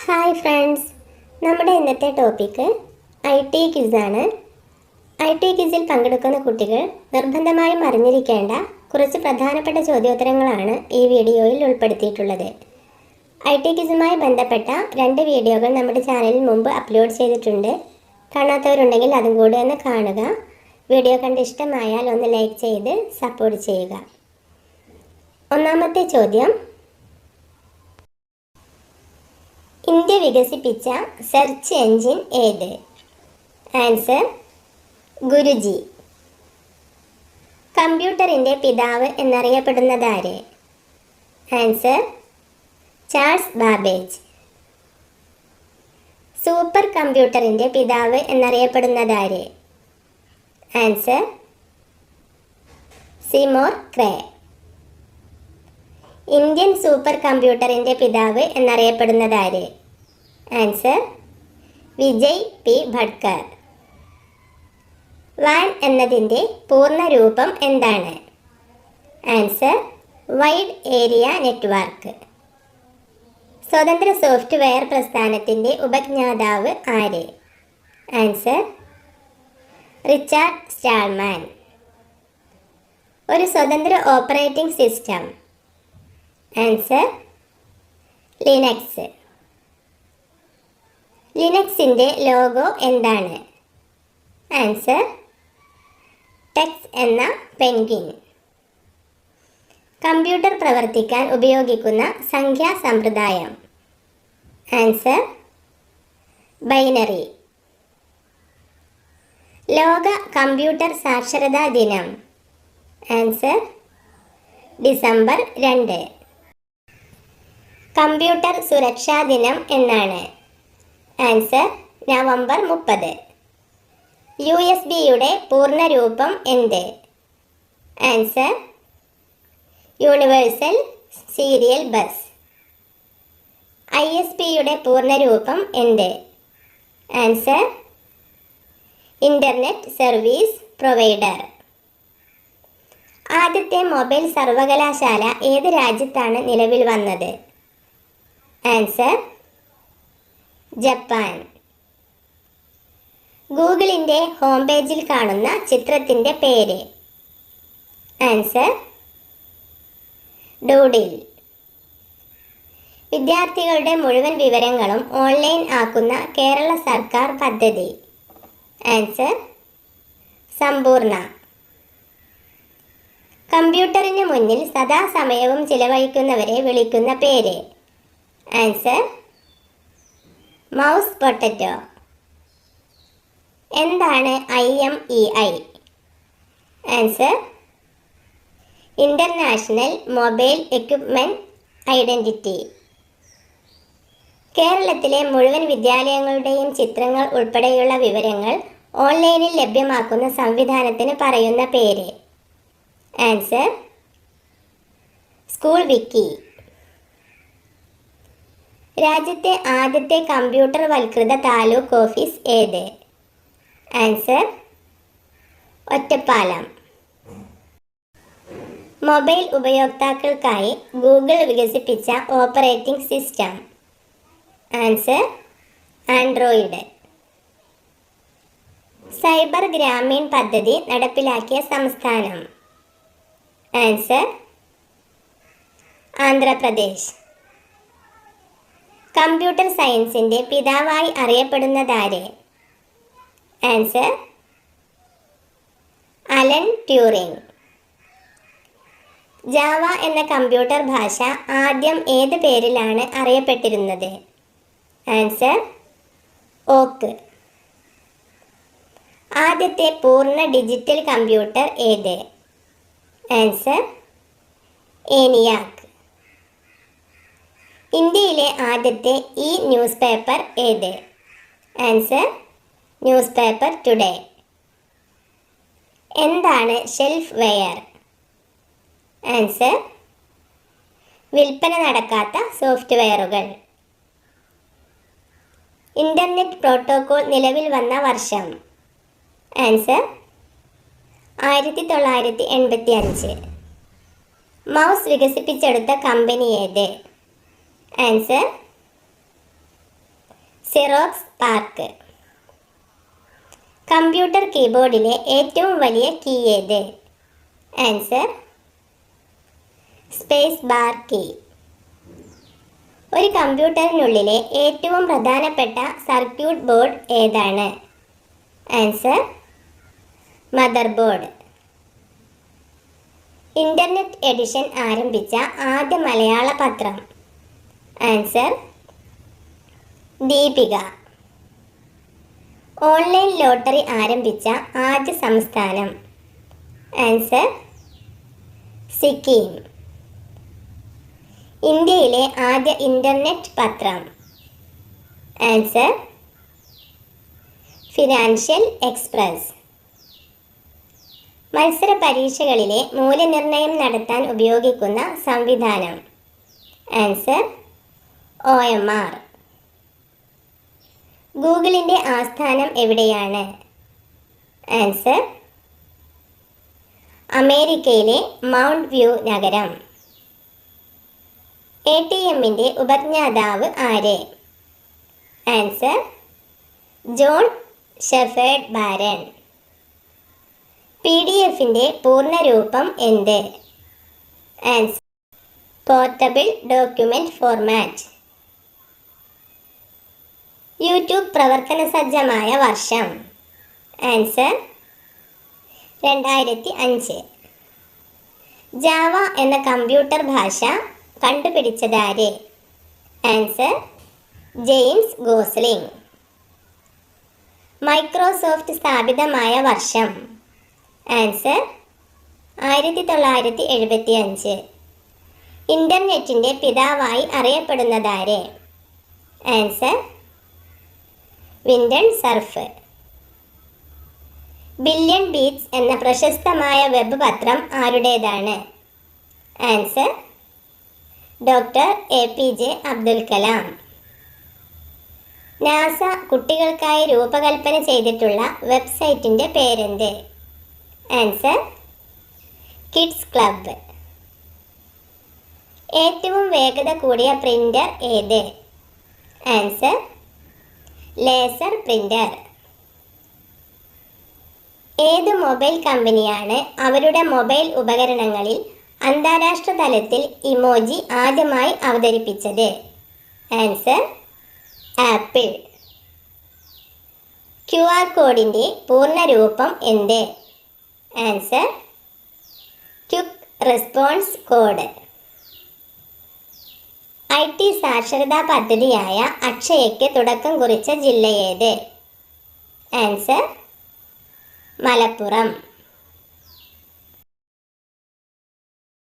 Hi friends. നമ്മുടെ ഇന്നത്തെ topic I T ക്വിസാണ് ഐ ടി ക്വിസിൽ പങ്കെടുക്കുന്ന കുട്ടികൾ നിർബന്ധമായും അറിഞ്ഞിരിക്കേണ്ട കുറച്ച് പ്രധാനപ്പെട്ട ചോദ്യോത്തരങ്ങളാണ് ഈ വീഡിയോയിൽ ഉൾപ്പെടുത്തിയിട്ടുള്ളത്. ഐ ടി ക്വിസുമായി ബന്ധപ്പെട്ട രണ്ട് വീഡിയോകൾ നമ്മുടെ ചാനലിൽ മുമ്പ് അപ്ലോഡ് ചെയ്തിട്ടുണ്ട്. കാണാത്തവരുണ്ടെങ്കിൽ അതും കൂടി ഒന്ന് കാണുക. വീഡിയോ കണ്ട് ഇഷ്ടമായാൽ ഒന്ന് ലൈക്ക് ചെയ്ത് സപ്പോർട്ട് ചെയ്യുക. ഒന്നാമത്തെ ചോദ്യം ഇന്ത്യ വികസിപ്പിച്ച സെർച്ച് എൻജിൻ ഏത്? ആൻസർ ഗുരുജി. കമ്പ്യൂട്ടറിന്റെ പിതാവ് എന്നറിയപ്പെടുന്നതാര് ആൻസർ ചാൾസ് ബാബേജ്. സൂപ്പർ കമ്പ്യൂട്ടറിന്റെ പിതാവ് എന്നറിയപ്പെടുന്നതാര് answer Seymour Cray. Indian super കമ്പ്യൂട്ടറിന്റെ പിതാവ് എന്നറിയപ്പെടുന്നതാര് ആൻസർ വിജയ് പി ഭട്കർ. വാൻ എന്നതിന്റെ പൂർണ രൂപം എന്താണ്? ആൻസർ വൈഡ് ഏരിയ നെറ്റ്വർക്ക് സ്വതന്ത്ര സോഫ്റ്റ്വെയർ പ്രസ്ഥാനത്തിന്റെ ഉപജ്ഞാതാവ് ആര്? Answer Richard Stallman. ഒരു സ്വതന്ത്ര ഓപ്പറേറ്റിംഗ് സിസ്റ്റം. ആൻസർ ലിനക്സ് ലിനക്സിന്റെ ലോഗോ എന്താണ്? ആൻസർ ടെക്സ് എന്ന പെൻഗിൻ കമ്പ്യൂട്ടർ പ്രവർത്തിക്കാൻ ഉപയോഗിക്കുന്ന സംഖ്യാ സമ്പ്രദായം. Answer binary. ലോക കമ്പ്യൂട്ടർ സാക്ഷരതാ ദിനം. ആൻസർ ഡിസംബർ രണ്ട്. കമ്പ്യൂട്ടർ സുരക്ഷാ ദിനം എന്നാണ്. ആൻസർ നവംബർ മുപ്പത്. യു എസ് ബിയുടെ പൂർണരൂപം എന്ത്? Answer universal serial bus I S പിയുടെ പൂർണരൂപം എന്ത്? ആൻസർ ഇന്റർനെറ്റ് സർവീസ് പ്രൊവൈഡർ ആദ്യത്തെ മൊബൈൽ സർവകലാശാല ഏത് രാജ്യത്താണ് നിലവിൽ വന്നത്? Answer Japan. ഗൂഗിളിന്റെ ഹോം പേജിൽ കാണുന്ന ചിത്രത്തിന്റെ പേര്. Answer doodle. വിദ്യാർത്ഥികളുടെ മുഴുവൻ വിവരങ്ങളും ഓൺലൈൻ ആക്കുന്ന കേരള സർക്കാർ പദ്ധതി. ആൻസർ സമ്പൂർണ. കമ്പ്യൂട്ടറിന് മുന്നിൽ സദാസമയവും ചിലവഴിക്കുന്നവരെ വിളിക്കുന്ന പേര്. ആൻസർ മൗസ് പൊട്ടറ്റോ എന്താണ് I M E I? Answer international mobile equipment identity കേരളത്തിലെ മുഴുവൻ വിദ്യാലയങ്ങളുടെയും ചിത്രങ്ങൾ ഉൾപ്പെടെയുള്ള വിവരങ്ങൾ ഓൺലൈനിൽ ലഭ്യമാക്കുന്ന സംവിധാനത്തിന് പറയുന്ന പേര്. ആൻസർ സ്കൂൾ വിക്കി രാജ്യത്തെ ആദ്യത്തെ കമ്പ്യൂട്ടർ വൽകൃത താലൂക്ക് ഓഫീസ് ഏത്? ആൻസർ ഒറ്റപ്പാലം. മൊബൈൽ ഉപയോക്താക്കൾക്കായി ഗൂഗിൾ വികസിപ്പിച്ച operating system. Answer Android. Cyber Grameen പദ്ധതി നടപ്പിലാക്കിയ സംസ്ഥാനം. ആൻസർ ആന്ധ്രാപ്രദേശ്. കമ്പ്യൂട്ടർ സയൻസിന്റെ പിതാവായി അറിയപ്പെടുന്നതാര്? ആൻസർ അലൻ ട്യൂറിംഗ് ജാവ എന്ന കമ്പ്യൂട്ടർ ഭാഷ ആദ്യം ഏത് പേരിലാണ് അറിയപ്പെട്ടിരുന്നത്? Answer Oak. ആദ്യത്തെ പൂർണ ഡിജിറ്റൽ കമ്പ്യൂട്ടർ ഏത്? Answer ENIAC. ഇന്ത്യയിലെ ആദ്യത്തെ ഇ ന്യൂസ് പേപ്പർ ഏത്? Answer newspaper today. എന്താണ് ഷെൽഫ് വെയർ? ആൻസർ വിൽപ്പന നടക്കാത്ത സോഫ്റ്റ്വെയറുകൾ. ഇന്റർനെറ്റ് പ്രോട്ടോകോൾ നിലവിൽ വന്ന വർഷം. ആൻസർ ആയിരത്തി തൊള്ളായിരത്തി എൺപത്തി അഞ്ച് മൗസ് വികസിപ്പിച്ചെടുത്ത കമ്പനി ഏത്? ആൻസർ സിറോക്സ് പാർക്ക് കമ്പ്യൂട്ടർ കീബോർഡിലെ ഏറ്റവും വലിയ കീ ഏത്? ആൻസർ സ്പേസ് ബാർ കീ ഒരു കമ്പ്യൂട്ടറിനുള്ളിലെ ഏറ്റവും പ്രധാനപ്പെട്ട സർക്യൂട്ട് ബോർഡ് ഏതാണ്? Answer motherboard internet edition ആരംഭിച്ച ആദ്യ മലയാള പത്രം. ആൻസർ ദീപിക. ഓൺലൈൻ ലോട്ടറി ആരംഭിച്ച ആദ്യ സംസ്ഥാനം. ആൻസർ സിക്കിം. ഇന്ത്യയിലെ ആദ്യ ഇന്റർനെറ്റ് പത്രം. ആൻസർ ഫിനാൻഷ്യൽ എക്സ്പ്രസ് മത്സര പരീക്ഷകളിലെ മൂല്യനിർണയം നടത്താൻ ഉപയോഗിക്കുന്ന സംവിധാനം. Answer O M R. ഗൂഗിളിന്റെ ആസ്ഥാനം എവിടെയാണ്? ആൻസർ അമേരിക്കയിലെ മൗണ്ട് വ്യൂ നഗരം. എ ടി എമ്മിന്റെ ഉപജ്ഞാതാവ് ആര്? Answer John Shepherd Barron. P D എഫിന്റെ പൂർണരൂപം എന്ത്? Answer portable document format. YouTube പ്രവർത്തന സജ്ജമായ വർഷം. ആൻസർ രണ്ടായിരത്തി അഞ്ച് ജാവ എന്ന കമ്പ്യൂട്ടർ ഭാഷ കണ്ടുപിടിച്ചതാര്? Answer James Gosling. മൈക്രോസോഫ്റ്റ് സ്ഥാപിതമായ വർഷം. ആൻസർ ആയിരത്തി തൊള്ളായിരത്തി എഴുപത്തി അഞ്ച് ഇന്റർനെറ്റിന്റെ പിതാവായി അറിയപ്പെടുന്നതാര്? Answer Vinton Cerf. Billion beats എന്ന പ്രശസ്തമായ വെബ് പത്രം ആരുടേതാണ്? Answer doctor A P J Abdul Kalam. NASA കുട്ടികൾക്കായി രൂപകൽപ്പന ചെയ്തിട്ടുള്ള വെബ്സൈറ്റിന്റെ പേരെന്ത്? Answer kids club. ഏറ്റവും വേഗത കൂടിയ പ്രിന്റർ ഏത്? ആൻസർ ലേസർ പ്രിന്റർ ഏത് മൊബൈൽ കമ്പനിയാണ് അവരുടെ മൊബൈൽ ഉപകരണങ്ങളിൽ അന്താരാഷ്ട്ര തലത്തിൽ ഇമോജി ആദ്യമായി അവതരിപ്പിച്ചത്? Answer Apple. ക്യു ആർ കോഡിന്റെ പൂർണരൂപം എന്ത്? Answer quick response code. I T സാക്ഷരതാ പദ്ധതിയായ അക്ഷയയ്ക്ക് തുടക്കം കുറിച്ച ജില്ലയേത്? ആൻസർ മലപ്പുറം.